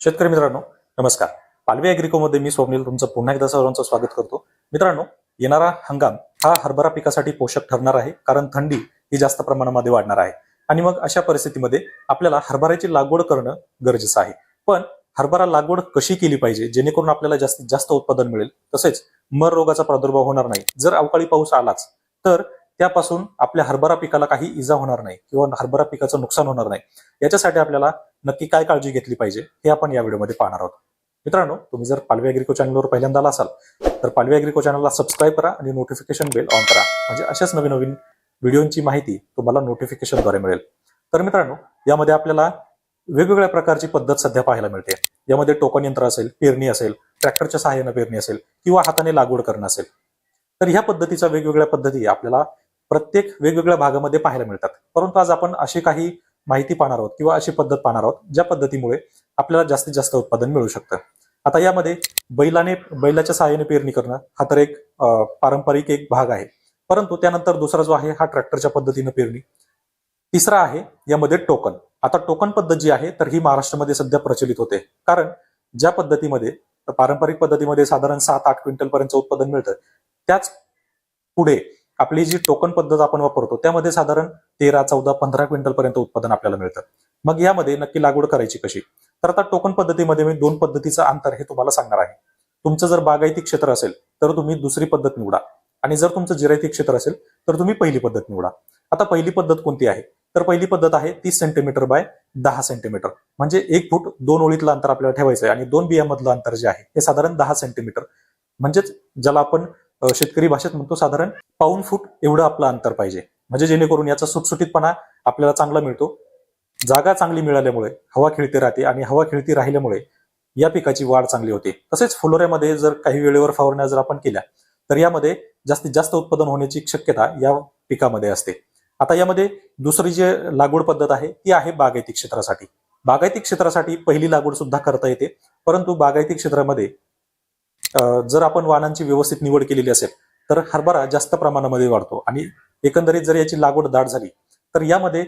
शेतकरी मित्रांनो नमस्कार. पालवी अॅग्रिकोमध्ये मी स्वप्नील तुमचं पुन्हा एकदा सर्वांचं स्वागत करतो. मित्रांनो येणारा हंगाम हा हरभरा पिकासाठी पोषक ठरणार आहे कारण थंडी ही जास्त प्रमाणामध्ये वाढणार आहे. आणि मग अशा परिस्थितीमध्ये आपल्याला हरभऱ्याची लागवड करणं गरजेचं आहे. पण हरभरा लागवड कशी केली पाहिजे जेणेकरून आपल्याला जास्तीत जास्त उत्पादन मिळेल? तसेच मर रोगाचा प्रादुर्भाव होणार नाही. जर अवकाळी पाऊस आलाच तर त्यापासून आपल्या हरभरा पिकाला काही इजा होणार नाही किंवा हरभरा पिकाचं नुकसान होणार नाही. याच्यासाठी आपल्याला नक्की काय काळजी घेतली पाहिजे हे आपण या व्हिडिओमध्ये पाहणार आहोत. मित्रांनो तुम्ही जर पालवी अॅग्रिको चॅनलवर पहिल्यांदा असाल तर पालवी अॅग्रिको चॅनलला सबस्क्राईब करा आणि नोटिफिकेशन बेल ऑन करा. म्हणजे अशाच नवीन नवीन व्हिडिओची माहिती तुम्हाला नोटिफिकेशनद्वारे मिळेल. तर मित्रांनो यामध्ये आपल्याला वेगवेगळ्या प्रकारची पद्धत सध्या पाहायला मिळते. यामध्ये टोकन यंत्र असेल पेरणी असेल ट्रॅक्टरच्या सहाय्यानं पेरणी असेल किंवा हाताने लागवड करणं असेल. तर ह्या पद्धतीच्या वेगवेगळ्या पद्धती आपल्याला प्रत्येक वेगवेगळ्या भागामध्ये पाहायला मिळतात. परंतु आज आपण अशी काही माहिती पाहणार आहोत किंवा अशी पद्धत पाहणार आहोत ज्या पद्धतीमुळे आपल्याला जास्तीत जास्त उत्पादन मिळू शकतं. आता यामध्ये बैलाने बैलाच्या सहाय्याने पेरणी करणं हा तर एक पारंपरिक एक भाग आहे. परंतु त्यानंतर दुसरा जो आहे हा ट्रॅक्टरच्या पद्धतीनं पेरणी. तिसरा आहे यामध्ये टोकन. आता टोकन पद्धत जी आहे तर ही महाराष्ट्रामध्ये सध्या प्रचलित होते. कारण ज्या पद्धतीमध्ये पारंपरिक पद्धतीमध्ये साधारण सात आठ क्विंटल पर्यंत उत्पादन मिळतं त्याच पुढे आपली जी टोकन पद्धत आपण वापरतो त्यामध्ये साधारण तेरा चौदा पंधरा क्विंटल पर्यंत उत्पादन आपल्याला मिळतं. मग यामध्ये नक्की लागवड करायची कशी? तर आता टोकन पद्धतीमध्ये मी दोन पद्धतीचं अंतर हे तुम्हाला सांगणार आहे. तुमचं जर बागायती क्षेत्र असेल तर तुम्ही दुसरी पद्धत निवडा. आणि जर तुमचं जिरायती क्षेत्र असेल तर तुम्ही पहिली पद्धत निवडा. आता पहिली पद्धत कोणती आहे? तर पहिली पद्धत आहे तीस सेंटीमीटर बाय दहा सेंटीमीटर म्हणजे एक फूट दोन ओळीतलं अंतर आपल्याला ठेवायचं आहे आणि दोन बियामधलं अंतर जे आहे हे साधारण दहा सेंटीमीटर म्हणजेच ज्याला आपण शेतकरी भाषेत म्हणतो साधारण पाऊन फूट एवढं आपलं अंतर पाहिजे. म्हणजे जेणेकरून याचा सुटसुटीतपणा आपल्याला चांगला मिळतो. जागा चांगली मिळाल्यामुळे हवा खेळती राहते आणि हवा खेळती राहिल्यामुळे या पिकाची वाढ चांगली होते. तसेच फुलोऱ्यामध्ये जर काही वेळेवर फवारण्या जर आपण केल्या तर यामध्ये जास्तीत जास्त उत्पादन होण्याची शक्यता या पिकामध्ये असते. आता यामध्ये दुसरी जी लागवड पद्धत आहे ती आहे बागायती क्षेत्रासाठी. बागायती क्षेत्रासाठी पहिली लागवड सुद्धा करता येते परंतु बागायती क्षेत्रामध्ये जर आपण वाहनांची व्यवस्थित निवड केलेली असेल तर हरभरा जास्त प्रमाणामध्ये वाढतो. आणि एकंदरीत जर याची लागवड दाट झाली तर यामध्ये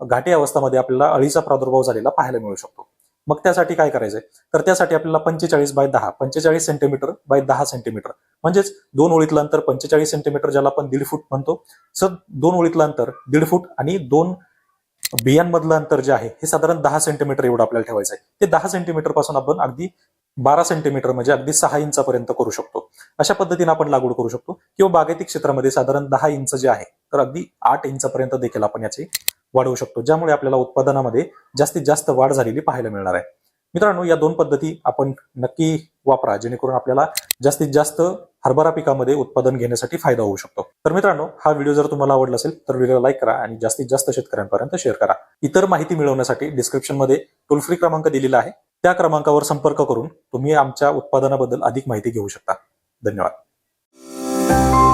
घाटी अवस्थामध्ये आपल्याला अळीचा प्रादुर्भाव झालेला पाहायला मिळू शकतो. मग त्यासाठी काय करायचंय? तर त्यासाठी आपल्याला पंचेचाळीस बाय दहा पंचेचाळीस सेंटीमीटर बाय दहा सेंटीमीटर. म्हणजेच दोन ओळीतलं अंतर पंचेचाळीस सेंटीमीटर ज्याला आपण दीड फूट म्हणतो सर दोन ओळीतलं अंतर दीड फूट आणि दोन बियांमधलं अंतर जे आहे हे साधारण दहा सेंटीमीटर एवढं आपल्याला ठेवायचं आहे ते दहा सेंटीमीटरपासून आपण अगदी बारा सेंटीमीटर म्हणजे अगदी सहा इंचापर्यंत करू शकतो. अशा पद्धतीने आपण लागवड करू शकतो. किंवा बागायती क्षेत्रामध्ये साधारण दहा इंच जे आहे तर अगदी आठ इंचपर्यंत देखील आपण याची वाढवू शकतो ज्यामुळे आपल्याला उत्पादनामध्ये जास्तीत जास्त वाढ झालेली पाहायला मिळणार आहे. मित्रांनो या दोन पद्धती आपण नक्की वापरा जेणेकरून आपल्याला जास्तीत जास्त हरभरा पिकामध्ये उत्पादन घेण्यासाठी फायदा होऊ शकतो. तर मित्रांनो हा व्हिडिओ जर तुम्हाला आवडला असेल तर व्हिडिओ लाईक करा आणि जास्तीत जास्त शेतकऱ्यांपर्यंत शेअर करा. इतर माहिती मिळवण्यासाठी डिस्क्रिप्शनमध्ये टोल फ्री क्रमांक दिलेला आहे. त्या क्रमांकावर संपर्क करून तुम्ही आमच्या उत्पादनाबद्दल अधिक माहिती घेऊ शकता. the nut.